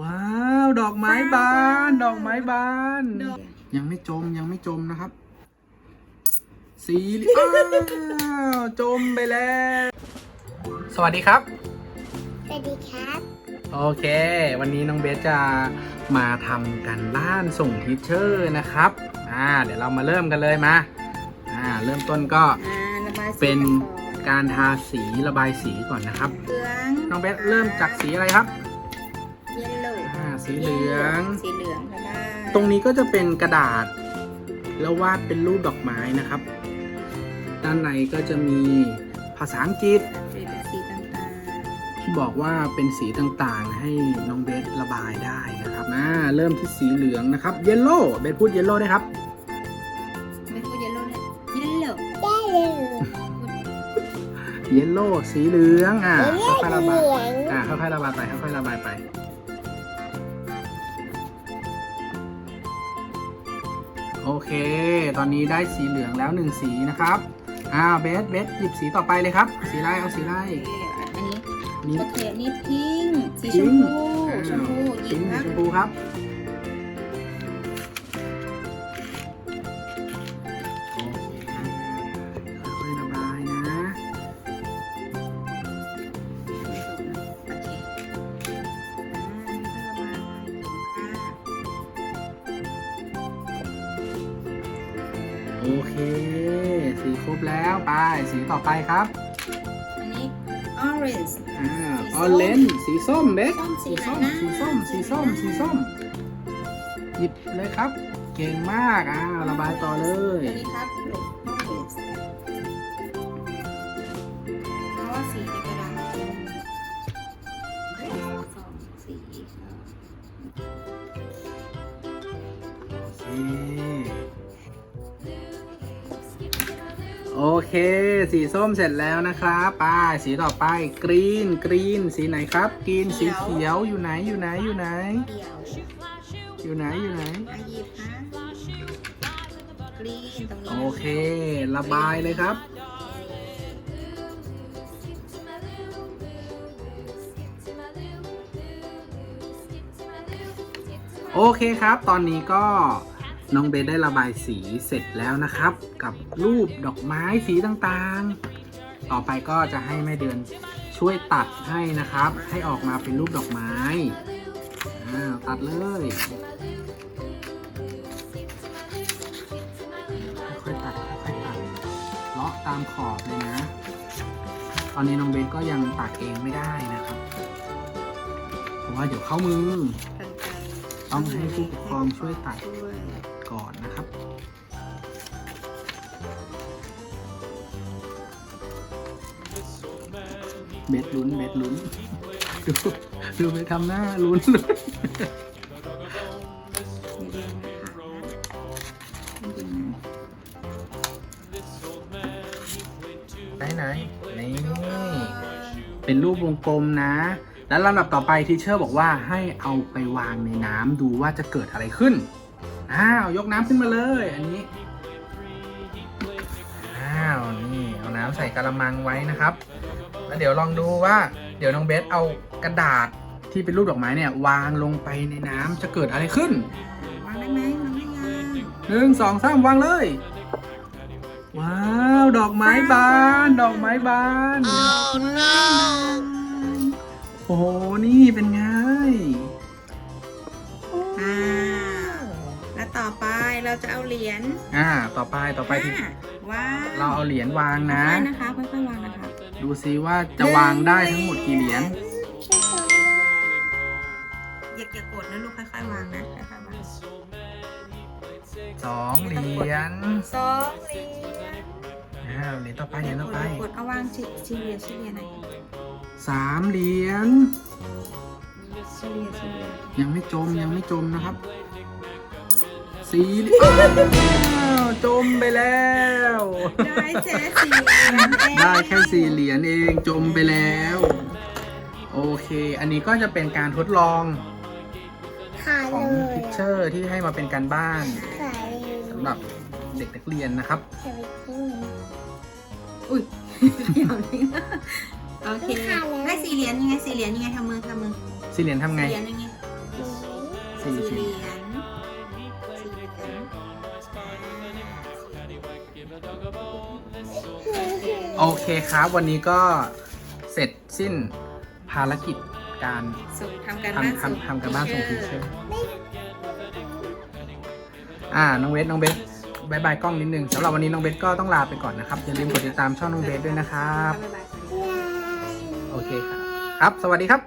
ว้าว ดอกไม้บาน ดอกไม้บาน ดอก ยังไม่จมยังไม่จมนะครับ สีเหลืองอ้าวจมไปแล้ว สวัสดีครับ สวัสดีครับ โอเค วันนี้น้องเบสจะมาทำกันบ้านส่งทิชเชอร์นะครับ อ่า เดี๋ยวเรามาเริ่มกันเลยมา อ่า เริ่มต้นก็อ่าระบายสีเป็นก่อนการทาสีระบายสีก่อนนะครับ เหลืองน้องเบสเริ่มจากสีอะไรครับ เยลโล่อ่าสีเหลือง สีเหลืองก็ได้ตรงนี้ก็จะเป็นกระดาษ แล้ววาดเป็นรูปดอกไม้นะครับ ด้านในก็จะมีภาษาอังกฤษเป็นสีต่างที่บอกว่าเป็นสีต่างๆ ให้น้องเบสระบายได้นะครับอ่าเริ่มที่สีเหลืองนะครับ เยลโล่เบสพูดเยลโล่ได้ครับ ๆไม่พูดเยลโล่เนี่ยเยลโล่ได้เลยเยลโล่สีเหลืองอ่าเดี๋ยวเรียกค่อยๆระเหบายลืองอ่าค่อยๆระบายไปค่อยๆระบายไป โอเค ตอนนี้ได้สีเหลืองแล้วหนึ่งสีนะครับ อ่าเบสเบสหยิบสีต่อไปเลยครับ สีอะไรเอาสีอะไรอันนี้นี่โอเคนี่พิงค์สีพิชงมค์พูอ่าชมพูหยิพิบงค์ครับชมพูครับ โอเค สีครบแล้วไปสีต่อไปครับ อันนี้ orange อ่าออเรนสีส้มเบสส้มสีสีส้มไหนนะสีส้มสีส้มสีส้มหยิบเลยครับ เก่งมากอ่าระบายต่อเลยอันนี้ครับลูก orange เพราะว่าสีในก โอเค สีส้มเสร็จแล้วนะครับไป้าสีต่อไปกรีนกรีนสีไหนครับกรีนสีเขียวอยู่ไหนอยู่ไหนอยู่ไหน เดี่ยวอยู่ไหนอยู่ไหนอาหยิบฮะกรีนตรงนี้โอเค ระบายเลยครับ โอเคครับ ตอนนี้ก็ น้องเบสได้ระบายสีเสร็จแล้วนะครับ กับรูปดอกไม้สีต่างๆ ต่อไปก็จะให้แม่เดือนช่วยตัดให้นะครับ ให้ออกมาเป็นรูปดอกไม้อ้าวตัดเลยค่อยๆตัดค่อยๆตัดเลาะตามขอบเลยนะ ตอนนี้น้องเบสก็ยังตัดเองไม่ได้นะครับ เพราะว่าเดี๋ยวเข้ามือกันไกรต้องให้ผู้ปกครองช่วยตัด เบ็ดลุ้นเบ็ดลุ้นดูดูไปทำหน้าลุ้นลุ้นเดี๋ยวนะคะจริงๆนะไหนไหนนี่เป็นรูปวงกลมนะ แล้วลำดับต่อไปทีเชอร์บอกว่าให้เอาไปวางในน้ำดูว่าจะเกิดอะไรขึ้นอ้าวยกน้ำขึ้นมาเลย อันนี้อ้าวนี่เอาน้ำใส่กระมังไว้นะครับ แล้วเดี๋ยวลองดูว่า เดี๋ยวน้องเบสเอากระดาษที่เป็นรูปดอกไม้เนี่ยวางลงไปในน้ำจะเกิดอะไรขึ้น วางได้ไหมวางได้ยังหนึ่งสองสามวางเลย ว้าว ดอกไม้บาน ดอกไม้บานโอ้โห นี่เป็นไง อ่าแล้วต่อไปเราจะเอาเหรียญอ่า ต่อไปต่อไปที่ห้าว่างเราเอาเหรียญวางนะ ค่อยๆนะคะค่อยๆวางนะคะ ดูซิว่าจะวางได้ทั้งหมดกี่เหรียญอย่าอย่ากดนะลูกค่อยๆวางนะค่อยๆวางสองเหรียญสองเหรียญอ้าวเหรียญต่อไปเหรียญต่อไปกดเอาวางชิชิเลียชิเลียหน่อยสามเหรียญชิเลียชิเลียยังไม่จมยังไม่จมนะครับสี่เหรียญอ้าว จมไปแล้ว ได้แค่สี่เหรียญเองได้แค่สี่เหรียญเองจมไปแล้ว โอเค อันนี้ก็จะเป็นการทดลองขายของเลยพิเชอร์ที่ให้มาเป็นการบ้านขายเลยสำหรับเด็กนักเรียนนะครับขายไปทิ้ง อุ้ยเดี๋ยวนี้โอเคได้สี่เหรียญยังไงสี่เหรียญยังไงทำมือทำมือสี่เหรียญทำไงสี่เหรียญยังไงสี่สี่สี่เหรียญ โอเคครับ วันนี้ก็เสร็จสิ้นภารกิจการสุขทำการบ้านทำส่ง ทำทำการบ้านส่งที teacher เชอร์อ่า น้องเบสน้องเบสบายบายกล้องนิดนึงสำหรับวันนี้น้องเบสก็ต้องลาไปก่อนนะครับ อย่าลืมกดติดตามช่องน้องเบสด้วยนะครับบ๊ายบายสวัสดีค่ะโอเคครับ ครับ สวัสดีครับ